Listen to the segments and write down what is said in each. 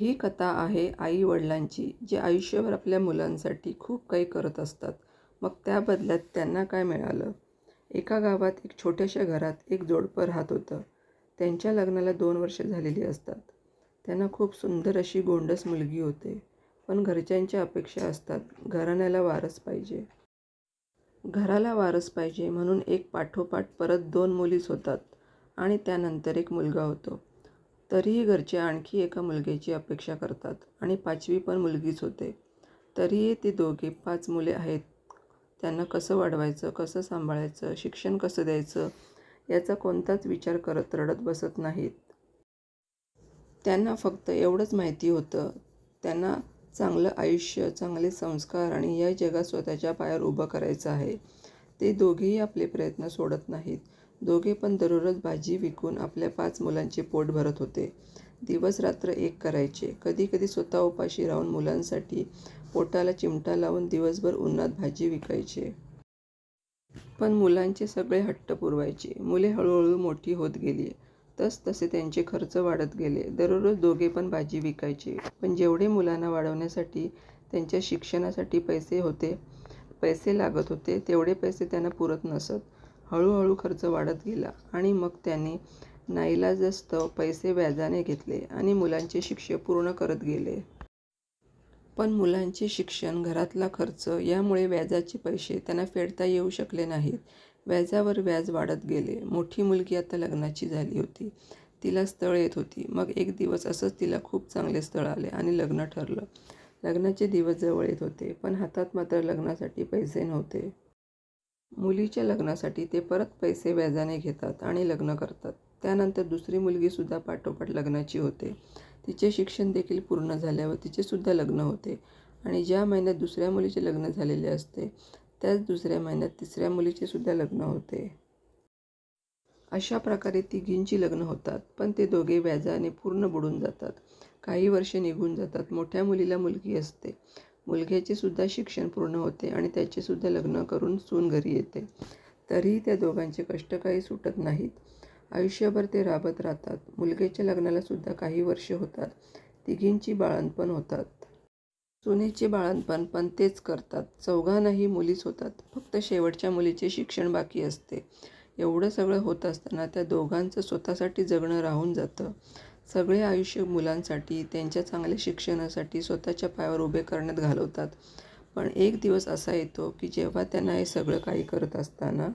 ही कथा आहे आई वडिलांची जे आयुष्यभर आपल्या मुलांसाठी खूप काही करत असतात. मग त्या बदल्यात त्यांना काय मिळालं? एका गावात एक छोट्याशा घरात एक जोडपं राहत होतं. त्यांच्या लग्नाला दोन वर्ष झालेली असतात. त्यांना खूप सुंदर अशी गोंडस मुलगी होते. पण घरच्यांच्या अपेक्षा असतात घराण्याला वारस पाहिजे. घराला वारस पाहिजे म्हणून एक पाठोपाठ परत दोन मुलीच होतात आणि त्यानंतर एक मुलगा होतो. तरीही घरचे आणखी एका मुलग्याची अपेक्षा करतात आणि पाचवी पण मुलगीच होते. तरीही ते दोघे पाच मुले आहेत. त्यांना कसं वाढवायचं कसं सांभाळायचं शिक्षण कसं द्यायचं याचा कोणताच विचार करत रडत बसत नाहीत. त्यांना फक्त एवढंच माहिती होतं. त्यांना चांगलं आयुष्य चांगले संस्कार आणि या जगात स्वतःच्या पायावर उभं करायचं आहे. ते दोघेही आपले प्रयत्न सोडत नाहीत. दोघे पण दररोज भाजी विकून आपल्या पाच मुलांचे पोट भरत होते. दिवस रात्र एक करायचे. कधी कधी स्वतः उपाशी राहून मुलांसाठी पोटाला चिमटा लावून दिवसभर उन्हात भाजी विकायचे. पण मुलांचे सगळे हट्ट पुरवायचे. मुले हळूहळू मोठी होत गेली. तस तसे त्यांचे खर्च वाढत गेले. दररोज दोघे पण भाजी विकायचे. पण जेवढे मुलांना वाढवण्यासाठी त्यांच्या शिक्षणासाठी पैसे होते पैसे लागत होते तेवढे पैसे त्यांना पुरत नसत. हळूहळू खर्च वाढत गेला आणि मग त्यांनी नाईलाजास्तव पैसे व्याजाने घेतले आणि मुलांचे शिक्षण पूर्ण करत गेले. पण मुलांचे शिक्षण घरातला खर्च यामुळे व्याजाचे पैसे त्यांना फेडता येऊ शकले नाहीत. व्याजावर व्याज वाढत गेले. मोठी मुलगी आता लग्नाची झाली होती. तिला स्थळ येत होती. मग एक दिवस असंच तिला खूप चांगले स्थळ आले आणि लग्न ठरलं. लग्नाचे दिवस जवळ येत होते पण हातात मात्र लग्नासाठी पैसे नव्हते. मुलीच्या लग्नासाठी ते परत पैसे व्याजाने घेतात आणि लग्न करतात. त्यानंतर दुसरी मुलगीसुद्धा पाठोपाठ लग्नाची होते. तिचे शिक्षण देखील पूर्ण झाल्यावर तिचेसुद्धा लग्न होते. आणि ज्या महिन्यात दुसऱ्या मुलीचे लग्न झालेले असते त्याच दुसऱ्या महिन्यात तिसऱ्या मुलीचेसुद्धा लग्न होते. अशा प्रकारे तिघींची लग्न होतात पण ते दोघे व्याजाने पूर्ण बुडून जातात. काही वर्षे निघून जातात. मोठ्या मुलीला मुलगी असते. मुलग्याचे सुद्धा शिक्षण पूर्ण होते आणि त्याचेसुद्धा लग्न करून सून घरी येते. तरीही त्या दोघांचे कष्ट काही सुटत नाहीत. आयुष्यभर ते राबत राहतात. मुलग्याच्या लग्नाला सुद्धा काही वर्षे होतात. तिघींची बाळणपण होतात. सुनेचे बाळणपण पण तेच करतात. चौघांनाही मुलीच होतात. फक्त शेवटच्या मुलीचे शिक्षण बाकी असते. एवढं सगळं होत असताना त्या दोघांचं स्वतःसाठी जगणं राहून जातं. सगळे आयुष्य मुलांसाठी त्यांच्या चांगल्या शिक्षणासाठी स्वतःच्या पायावर उभे करण्यात घालवतात. पण एक दिवस असा येतो की जेव्हा त्यांना हे सगळं काही करत असताना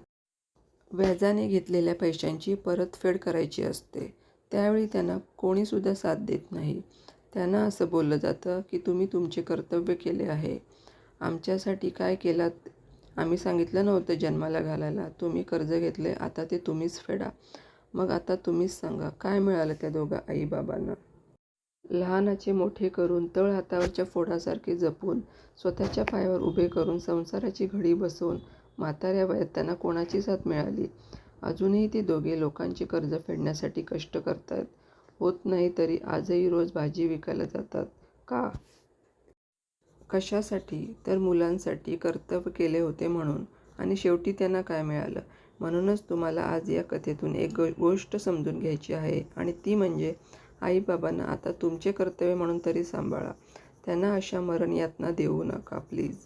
व्याजाने घेतलेल्या पैशांची परतफेड करायची असते. त्यावेळी त्यांना कोणीसुद्धा साथ देत नाही. त्यांना असं बोललं जातं की तुम्ही तुमचे कर्तव्य केले आहे. आमच्यासाठी काय केलात? आम्ही सांगितलं नव्हतं जन्माला घालायला. तुम्ही कर्ज घेतले आता ते तुम्हीच फेडा. मग आता तुम्हीच सांगा काय मिळालं त्या दोघा आईबाबांना? लहानाचे मोठे करून तळ हातावरच्या फोडासारखे जपून स्वतःच्या पायावर उभे करून संसाराची घडी बसवून म्हाताऱ्या वयात त्यांना कोणाची साथ मिळाली? अजूनही ते दोघे लोकांचे कर्ज फेडण्यासाठी कष्ट करतात होत नाही तरी आजही रोज भाजी विकायला जातात. का? कशासाठी? तर मुलांसाठी कर्तव्य केले होते म्हणून. आणि शेवटी त्यांना काय मिळालं? म्हणूनच तुम्हाला आज या कथेतून एक गो गोष्ट समजून घ्यायची आहे आणि ती म्हणजे आईबाबांना आता तुमचे कर्तव्य म्हणून तरी सांभाळा. त्यांना अशा मरण यातना देऊ नका प्लीज